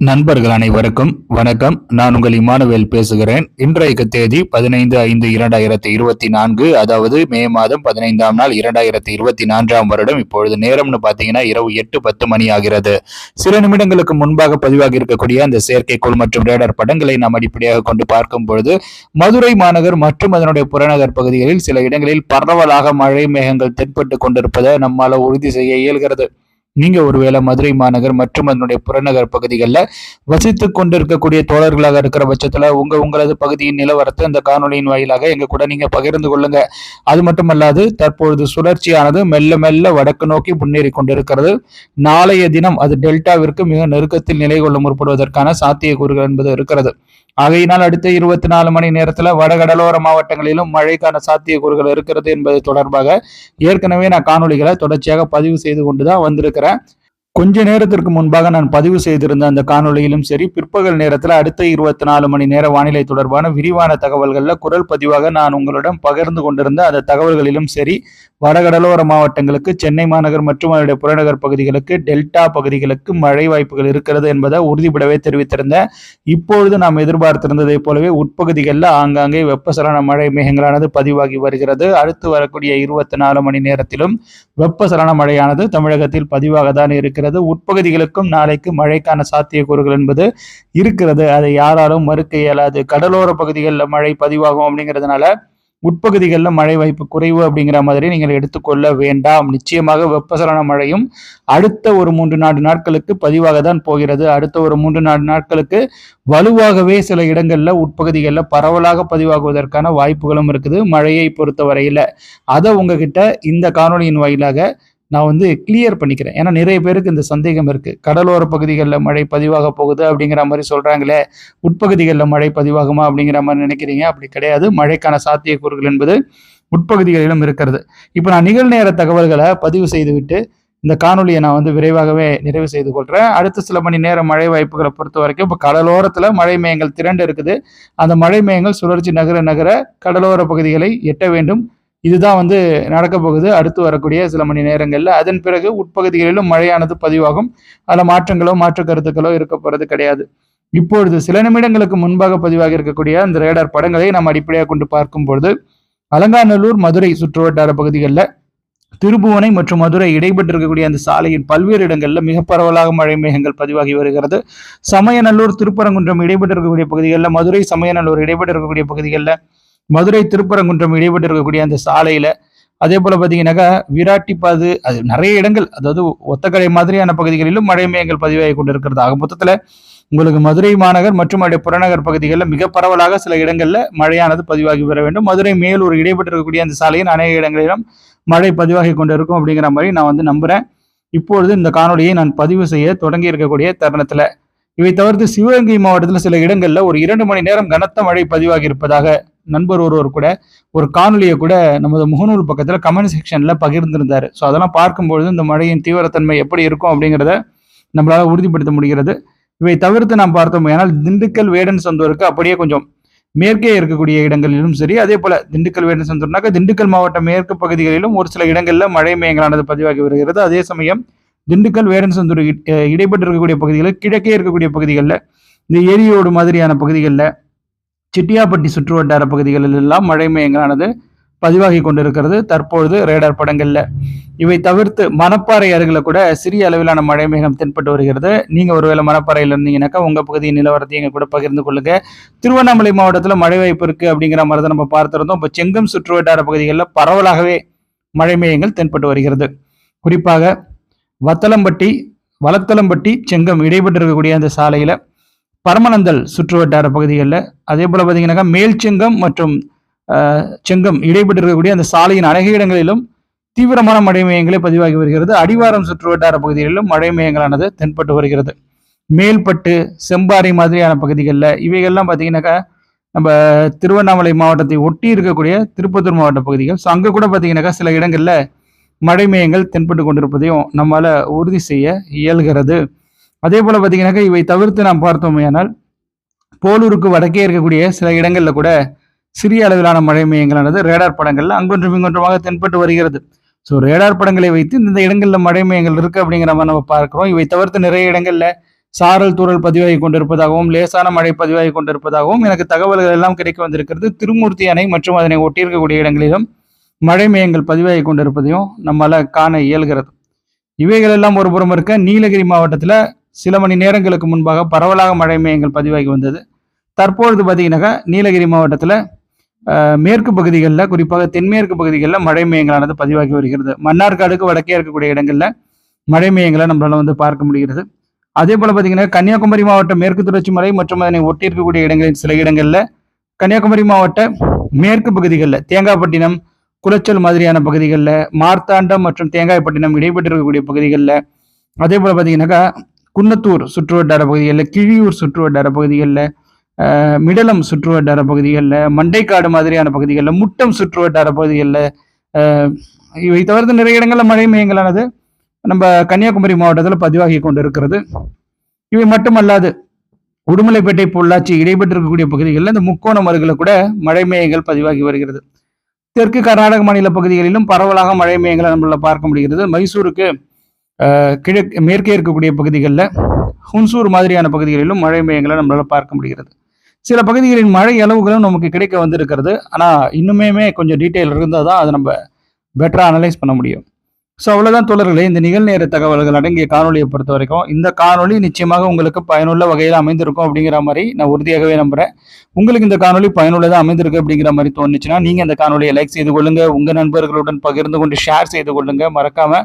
நண்பர்கள் அனைவருக்கும் வணக்கம். நான் உங்கள் இமானுவேல் பேசுகிறேன். இன்றைக்கு தேதி பதினைந்து ஐந்து இரண்டாயிரத்தி இருபத்தி நான்கு அதாவது மே மாதம் பதினைந்தாம் நாள் இரண்டாயிரத்தி இருபத்தி நான்காம் வருடம். இப்பொழுது நேரம்னு பார்த்தீங்கன்னா இரவு எட்டு பத்து மணி ஆகிறது. சில நிமிடங்களுக்கு முன்பாக பதிவாகி இருக்கக்கூடிய அந்த செயற்கைக்கோள் மற்றும் ரேடர் படங்களை நாம் அடிப்படையாக கொண்டு பார்க்கும் பொழுது மதுரை மாநகர் மற்றும் அதனுடைய புறநகர் பகுதிகளில் சில இடங்களில் பரவலாக மழை மேகங்கள் தென்பட்டு கொண்டிருப்பதை நம்மால உறுதி செய்ய இயல்கிறது. நீங்க ஒருவேளை மதுரை மாநகர் மற்றும் அதனுடைய புறநகர் பகுதிகளில் வசித்துக் கொண்டிருக்கக்கூடிய தோழர்களாக இருக்கிற பட்சத்தில் உங்க உங்களது பகுதியின் நிலவரத்தை இந்த காணொலியின் வாயிலாக எங்க கூட நீங்க பகிர்ந்து கொள்ளுங்க. அது மட்டுமல்லாது தற்பொழுது சுழற்சியானது மெல்ல மெல்ல வடக்கு நோக்கி முன்னேறி கொண்டிருக்கிறது. நாளைய தினம் அது டெல்டாவிற்கு மிக நெருக்கத்தில் நிலை கொள்ள முற்படுவதற்கான சாத்தியக்கூறுகள் என்பது இருக்கிறது. ஆகையினால் அடுத்த இருபத்தி நாலு மணி நேரத்துல வடகடலோர மாவட்டங்களிலும் மழைக்கான சாத்தியக்கூறுகள் இருக்கிறது என்பது தொடர்பாக ஏற்கனவே நான் காணொலிகளை தொடர்ச்சியாக பதிவு செய்து கொண்டுதான் வந்திருக்கிறேன். கொஞ்ச நேரத்திற்கு முன்பாக நான் பதிவு செய்திருந்த அந்த காணொளியிலும் சரி பிற்பகல் நேரத்தில் அடுத்த இருபத்தி நாலு மணி நேர வானிலை தொடர்பான விரிவான தகவல்கள்ல குரல் பதிவாக நான் உங்களிடம் பகிர்ந்து கொண்டிருந்த அந்த தகவல்களிலும் சரி வடகடலோர மாவட்டங்களுக்கு சென்னை மாநகர் மற்றும் அதனுடைய புறநகர் பகுதிகளுக்கு டெல்டா பகுதிகளுக்கு மழை வாய்ப்புகள் இருக்கிறது என்பதை உறுதிபடவே தெரிவித்திருந்தேன் இப்பொழுது நாம் எதிர்பார்த்திருந்ததை போலவே உட்பகுதிகளில் ஆங்காங்கே வெப்பசலன மழை மேகங்களானது பதிவாகி வருகிறது. அடுத்து வரக்கூடிய இருபத்தி நாலு மணி நேரத்திலும் வெப்பசலன மழையானது தமிழகத்தில் பதிவாக தான் இருக்கிறது. உட்பகுதிகளுக்கும் நாளைக்கு மழைக்கான சாத்தியக்கூறுகள் என்பது இருக்கிறது. அதை யாராலும் மறுக்க இயலாது. கடலோர பகுதிகளில் மழை பதிவாகும் அப்படிங்கிறதுனால உட்பகுதிகளில் மழை வாய்ப்பு குறைவு அப்படிங்கிற மாதிரி நீங்கள் எடுத்துக்கொள்ள வேண்டாம். நிச்சயமாக வெப்பசலன மழையும் அடுத்த ஒரு மூன்று நான்கு நாட்களுக்கு பதிவாக தான் போகிறது. அடுத்த ஒரு மூன்று நான்கு நாட்களுக்கு வலுவாகவே சில இடங்களில் உட்பகுதிகளில் பரவலாக பதிவாகுவதற்கான வாய்ப்புகளும் இருக்குது. மழையை பொறுத்தவரையில். அதை உங்ககிட்ட இந்த காணொலியின் வாயிலாக நான் வந்து கிளியர் பண்ணிக்கிறேன். ஏன்னா நிறைய பேருக்கு இந்த சந்தேகம் இருக்குது கடலோர பகுதிகளில் மழை பதிவாக போகுது அப்படிங்கிற மாதிரி சொல்கிறாங்களே உட்பகுதிகளில் மழை பதிவாகுமா அப்படிங்கிற மாதிரி நினைக்கிறீங்க? அப்படி கிடையாது. மழைக்கான சாத்தியக்கூறுகள் என்பது உட்பகுதிகளிலும் இருக்கிறது. இப்போ நான் நிகழ்நேர தகவல்களை பதிவு செய்துவிட்டு இந்த காணொலியை நான் வந்து விரைவாகவே நிறைவு செய்து கொள்கிறேன் அடுத்த சில மணி நேரம் மழை வாய்ப்புகளை பொறுத்த வரைக்கும் இப்போ கடலோரத்தில் மழை மேகங்கள் திரண்டு இருக்குது. அந்த மழை மேகங்கள் சுழற்சி நகர நகர கடலோர பகுதிகளை எட்ட வேண்டும். இதுதான் வந்து நடக்க போகுது. அடுத்து வரக்கூடிய சில மணி நேரங்களில் அதன் பிறகு உட்பகுதிகளிலும் மழையானது பதிவாகும். அதில் மாற்றங்களோ மாற்று கருத்துக்களோ இருக்க போகிறது கிடையாது. இப்பொழுது சில நிமிடங்களுக்கு முன்பாக பதிவாக இருக்கக்கூடிய அந்த ரேடார் படங்களை நாம் அடிப்படையாக கொண்டு பார்க்கும் பொழுது அலங்காநல்லூர் மதுரை சுற்றுவட்டார பகுதிகளில் திருபுவனை மற்றும் மதுரை இடைபெற்றிருக்கக்கூடிய அந்த சாலையின் பல்வேறு இடங்களில் மிக பரவலாக மழை மேகங்கள் பதிவாகி வருகிறது. சமயநல்லூர் திருப்பரங்குன்றம் இடைபெற்றிருக்கக்கூடிய பகுதிகளில் மதுரை சமயநல்லூர் இடைபெற்றிருக்கக்கூடிய பகுதிகளில் மதுரை திருப்பரங்குன்றம் இடைப்பட்டு இருக்கக்கூடிய அந்த சாலையில அதே போல பார்த்தீங்கன்னாக்கா விராட்டிப்பாது அது நிறைய இடங்கள் அதாவது ஒத்தக்கடை மாதிரியான பகுதிகளிலும் மழை மேயங்கள் பதிவாகி கொண்டிருக்கிறது. ஆக மொத்தத்தில் உங்களுக்கு மதுரை மாநகர் மற்றும் அதே புறநகர் பகுதிகளில் மிக பரவலாக சில இடங்களில் மழையானது பதிவாகி வர வேண்டும். மதுரை மேலூர் இடைப்பட்டு இருக்கக்கூடிய அந்த சாலையின் அநேக இடங்களிலும் மழை பதிவாகி கொண்டிருக்கும் அப்படிங்கிற மாதிரி நான் வந்து நம்புறேன். இப்பொழுது இந்த காணொலியை நான் பதிவு செய்ய தொடங்கி இருக்கக்கூடிய தருணத்துல இவை தவிர்த்து சிவகங்கை மாவட்டத்தில் சில இடங்கள்ல ஒரு இரண்டு மணி நேரம் கனத்த மழை பதிவாகி இருப்பதாக நண்பர் ஒருவர் கூட ஒரு காணொலியை கூட நமது முகநூல் பக்கத்தில் கமெண்ட் செக்ஷன்ல பகிர்ந்திருந்தாரு. ஸோ அதெல்லாம் பார்க்கும்பொழுது இந்த மழையின் தீவிரத்தன்மை எப்படி இருக்கும் அப்படிங்கிறத நம்மளால் உறுதிப்படுத்த முடிகிறது. இவை தவிர்த்து நாம் பார்த்தோம் ஏனால் திண்டுக்கல் வேடன் சந்தூருக்கு அப்படியே கொஞ்சம் மேற்கே இருக்கக்கூடிய இடங்களிலும் சரி அதே போல திண்டுக்கல் வேடன் சந்தூர்னாக்க திண்டுக்கல் மாவட்ட மேற்கு பகுதிகளிலும் ஒரு சில இடங்களில் மழை மேயங்களானது பதிவாகி வருகிறது. அதே சமயம் திண்டுக்கல் வேடன் சந்தூர் இடைப்பட்டு இருக்கக்கூடிய பகுதிகளில் கிழக்கே இருக்கக்கூடிய பகுதிகளில் இந்த ஏரியோடு மாதிரியான பகுதிகளில் சிட்டியாப்பட்டி சுற்றுவட்டார பகுதிகளில் எல்லாம் மழை மேகங்களானது பதிவாகி கொண்டிருக்கிறது. தற்பொழுது ரேடார் படங்கள்ல. இவை தவிர்த்து மணப்பாறை அருகில் கூட சிறிய அளவிலான மழை மேகம் தென்பட்டு வருகிறது. நீங்க ஒருவேளை மணப்பாறையில் இருந்தீங்கன்னாக்கா உங்க பகுதியின் நிலவரத்தை எங்க கூட பகிர்ந்து கொள்ளுங்க. திருவண்ணாமலை மாவட்டத்தில் மழை வாய்ப்பு இருக்கு அப்படிங்கிற மாதிரி தான் நம்ம பார்த்திருந்தோம். இப்போ செங்கம் சுற்றுவட்டார பகுதிகளில் பரவலாகவே மழை மேகங்கள் தென்பட்டு வருகிறது. குறிப்பாக வத்தலம்பட்டி வளத்தலம்பட்டி செங்கம் இடைப்பட்டு இருக்கக்கூடிய அந்த சாலையில பரமநந்தல் சுற்றுவட்டார பகுதிகளில் அதே போல் பார்த்தீங்கன்னாக்கா மேல்செங்கம் மற்றும் செங்கம் இடைப்பட்டு இருக்கக்கூடிய அந்த சாலையின் அநேக இடங்களிலும் தீவிரமான மழை மையங்களே பதிவாகி வருகிறது. அடிவாரம் சுற்றுவட்டார பகுதிகளிலும் மழை மையங்களானது தென்பட்டு வருகிறது. மேல்பட்டு செம்பாறை மாதிரியான பகுதிகளில் இவைகள்லாம் பார்த்தீங்கன்னாக்கா நம்ம திருவண்ணாமலை மாவட்டத்தை ஒட்டி இருக்கக்கூடிய திருப்பத்தூர் மாவட்ட பகுதிகள். ஸோ அங்கே கூட பார்த்தீங்கன்னாக்கா சில இடங்களில் மழை மையங்கள் தென்பட்டு கொண்டிருப்பதையும் நம்மால் உறுதி செய்ய இயல்கிறது. அதே போல் பார்த்தீங்கன்னாக்கா இவை தவிர்த்து நாம் பார்த்தோமேயானால் போலூருக்கு வடக்கே இருக்கக்கூடிய சில இடங்களில் கூட சிறிய அளவிலான மழை மையங்களானது ரேடார் படங்கள்ல அங்கொன்றும் இங்கொன்றுமாக தென்பட்டு வருகிறது. ஸோ ரேடார் படங்களை வைத்து இந்த இடங்களில் மழை மையங்கள் இருக்கு அப்படிங்கிற மாதிரி நம்ம பார்க்குறோம். இவை தவிர்த்து நிறைய இடங்களில் சாரல் தூரல் பதிவாகி கொண்டிருப்பதாகவும் லேசான மழை பதிவாகி கொண்டிருப்பதாகவும் எனக்கு தகவல்கள் எல்லாம் கிடைக்க வந்திருக்கிறது. திருமூர்த்தி அணை மற்றும் அதனை ஒட்டியிருக்கக்கூடிய இடங்களிலும் மழை மேயங்கள் பதிவாகி கொண்டிருப்பதையும் நம்மளால் காண இயல்கிறது. இவைகள் எல்லாம் ஒரு புறம் இருக்க நீலகிரி மாவட்டத்தில் சில மணி நேரங்களுக்கு முன்பாக பரவலாக மழை மேயங்கள் பதிவாகி வந்தது. தற்பொழுது பார்த்தீங்கன்னாக்கா நீலகிரி மாவட்டத்தில் மேற்கு பகுதிகளில் குறிப்பாக தென்மேற்கு பகுதிகளில் மழை மேயங்களானது பதிவாகி வருகிறது. மன்னார்காடுக்கு வடக்கே இருக்கக்கூடிய இடங்களில் மழை மேயங்களை நம்மளால் வந்து பார்க்க முடிகிறது. அதே போல் பார்த்தீங்கன்னா கன்னியாகுமரி மாவட்டம் மேற்கு தொடர்ச்சி மலை மற்றும் அதனை ஒட்டி இருக்கக்கூடிய இடங்களில் சில இடங்களில் கன்னியாகுமரி மாவட்ட மேற்கு பகுதிகளில் தேங்காய்பட்டினம் குளச்சல் மாதிரியான பகுதிகளில் மார்த்தாண்டம் மற்றும் தேங்காய்பட்டினம் இடைப்பட்டிருக்கக்கூடிய பகுதிகளில் அதே போல் பார்த்தீங்கன்னாக்கா குன்னத்தூர் சுற்றுவட்டார பகுதிகளில் கிழியூர் சுற்றுவட்டார பகுதிகளில் மிடலம் சுற்றுவட்டார பகுதிகளில் மண்டைக்காடு மாதிரியான பகுதிகளில் முட்டம் சுற்றுவட்டார பகுதிகளில் இவை தவிர்த்து நிறைய இடங்களில் மழை மையங்களானது நம்ம கன்னியாகுமரி மாவட்டத்தில் பதிவாகி கொண்டு இருக்கிறது இவை மட்டுமல்லாது உடுமலைப்பேட்டை பொள்ளாச்சி இடைப்பட்டிருக்கக்கூடிய பகுதிகளில் இந்த முக்கோணம் அருகில கூட மழை மேயங்கள் பதிவாகி வருகிறது. தெற்கு கர்நாடக மாநில பகுதிகளிலும் பரவலாக மழை மேயங்களை நம்மளால பார்க்க முடிகிறது. மைசூருக்கு கிழக்கு மேற்கே இருக்கக்கூடிய பகுதிகளில் ஹுன்சூர் மாதிரியான பகுதிகளிலும் மழை மேயங்களை நம்மளால் பார்க்க முடிகிறது. சில பகுதிகளின் மழை அளவுகளும் நமக்கு கிடைக்க வந்திருக்கிறது. ஆனால் இன்னுமே கொஞ்சம் டீட்டெயில் இருந்தால் தான் அதை நம்ம பெட்டராக அனலைஸ் பண்ண முடியும். ஸோ அவ்வளோதான் தொடர்களே இந்த நிகழ்நேர தகவல்கள் அடங்கிய காணொலியை பொறுத்த வரைக்கும் இந்த காணொளி நிச்சயமாக உங்களுக்கு பயனுள்ள வகையில் அமைந்திருக்கும் அப்படிங்கிற மாதிரி நான் உறுதியாகவே நம்புறேன். உங்களுக்கு இந்த காணொலி பயனுள்ளதாக அமைந்திருக்கு அப்படிங்கிற மாதிரி தோணுச்சுன்னா நீங்கள் இந்த காணொலியை லைக் செய்து கொள்ளுங்கள் உங்கள் நண்பர்களுடன் பகிர்ந்து கொண்டு ஷேர் செய்து கொள்ளுங்கள் மறக்காமல்